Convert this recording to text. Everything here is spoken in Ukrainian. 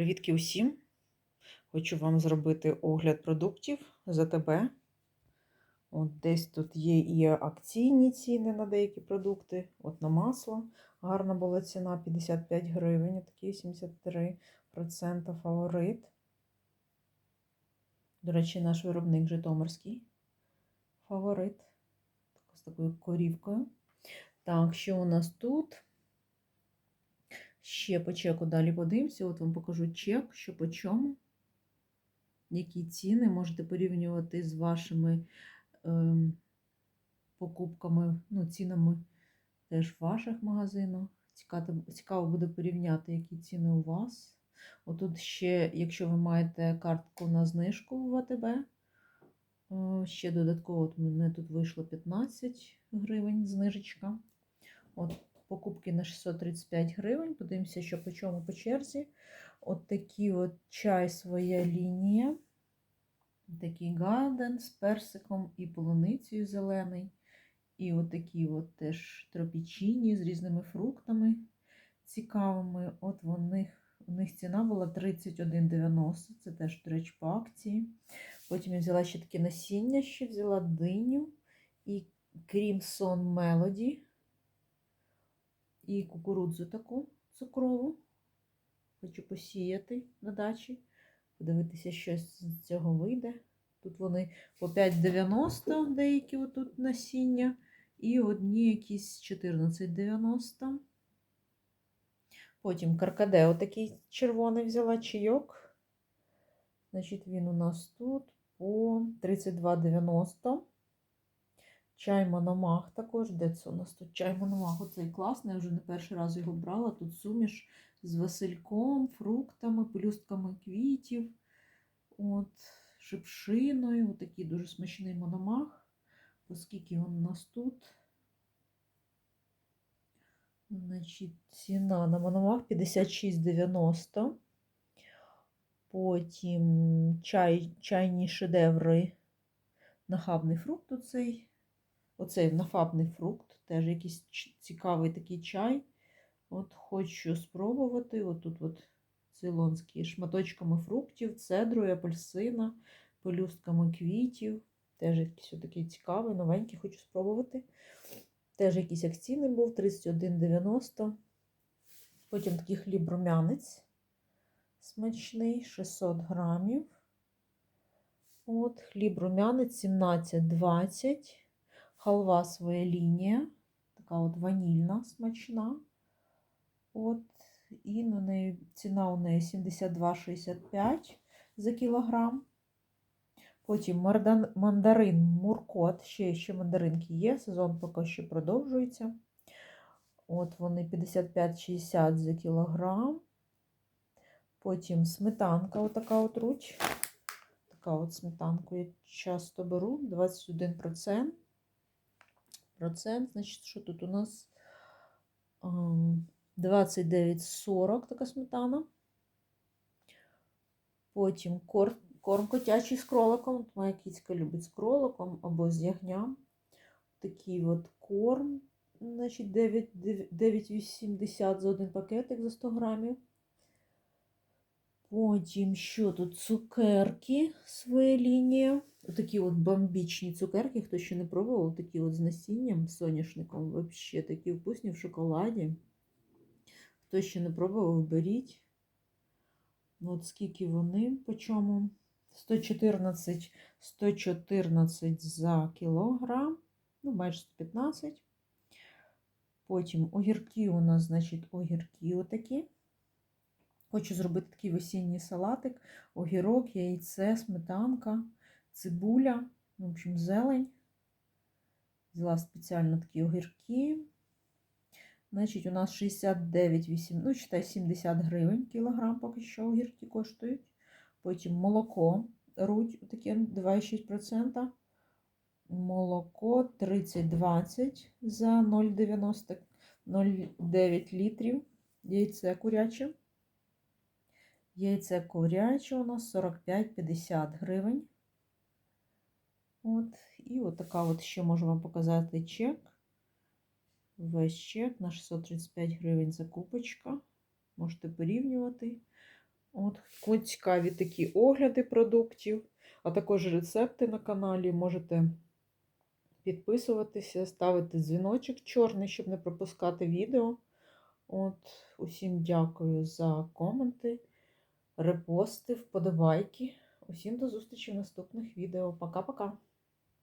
Привітки усім! Хочу вам зробити огляд продуктів з АТБ. От десь тут є і акційні ціни на деякі продукти. От на масло гарна була ціна 55 гривень, такий 73% фаворит. До речі, наш виробник Житомирський фаворит. З такою корівкою. Так, що у нас тут? Ще по чеку далі подивимося. От вам покажу чек, що по чому. Які ціни можете порівнювати з вашими е, покупками, ну, цінами теж в ваших магазинах. Цікаво, цікаво буде порівняти, які ціни у вас. Отут ще, якщо ви маєте картку на знижку в АТБ, е, ще додатково от мене тут вийшло 15 гривень знижечка. От покупки на 635 гривень. Подивимося, що по чому по черзі. От такий от чай своя лінія. Такий гаден з персиком і полуницею зелений. І от такі от теж тропічині з різними фруктами цікавими. От в них, у них ціна була 31,90. Це теж, до речі, по акції. Потім я взяла ще таке насіння, ще взяла диню і Crimson Melody і кукурудзу таку цукрову. Хочу посіяти на дачі, подивитися, що з цього вийде. Тут вони по 5,90 деякі отут насіння, і одні якісь 14,90. Потім каркаде отакий червоний взяла чайок. Значить, він у нас тут по 32,90. Чай Мономах також. Де це у нас тут чай Мономах? Оцей класний, я вже не перший раз його брала. Тут суміш з васильком, фруктами, пелюстками квітів, от, шипшиною. Отакий дуже смачний мономах. Оскільки він у нас тут. Значить, ціна на мономах 56,90. Потім чай, чайні шедеври. Нахабний фрукт оцей. Оцей нафабний фрукт, теж якийсь цікавий такий чай. От Хочу спробувати. От тут от цейлонські шматочками фруктів, цедрою, апельсина, пелюстками квітів. Теж якийсь такий цікавий, новенький, хочу спробувати. Теж якийсь акційний був 31,90. Потім такий хліб рум'янець смачний, 600 грамів. От, хліб рум'янець 17,20 халва своя лінія, така от ванільна, смачна. От, І на неї ціна у неї 72,65 за кілограм. Потім мандарин Муркот, ще ще мандаринки є, сезон поки що продовжується. От вони 55,60 за кілограм. Потім сметанка, отака от руч. Така от сметанку я часто беру, 21% процент. Значить, що тут у нас 29,40 така сметана. Потім корм, котячий з кроликом. Моя кіцька любить з кроликом або з ягням. Такий от корм, значить, 9,80 за один пакетик за 100 грамів. Потім, що тут? Цукерки своя лінія. Такі от бомбічні цукерки, хто ще не пробував, такі от з насінням, соняшником, взагалі такі вкусні в шоколаді. Хто ще не пробував, беріть. Ну, от скільки вони по чому? 114 114 за кілограм, ну, майже 115. Потім огірки у нас, значить, огірки отакі. Хочу зробити такий осінній салатик, огірок, яйце, сметанка цибуля, в общем, зелень. Взяла спеціально такі огірки. Значить, у нас 69, 8, ну, читай, 70 гривень кілограм, поки що огірки коштують. Потім молоко, руть, таке 2,6%. Молоко 30-20 за 0,90 0,9 літрів. Яйце куряче. Яйце куряче у нас 45-50 гривень. От, І от така от ще можу вам показати чек. Весь чек на 635 гривень закупочка. Можете порівнювати. От цікаві такі огляди продуктів, а також рецепти на каналі. Можете підписуватися, ставити дзвіночок чорний, щоб не пропускати відео. От, усім дякую за коменти, репости, вподобайки. Усім до зустрічі в наступних відео. Пока-пока!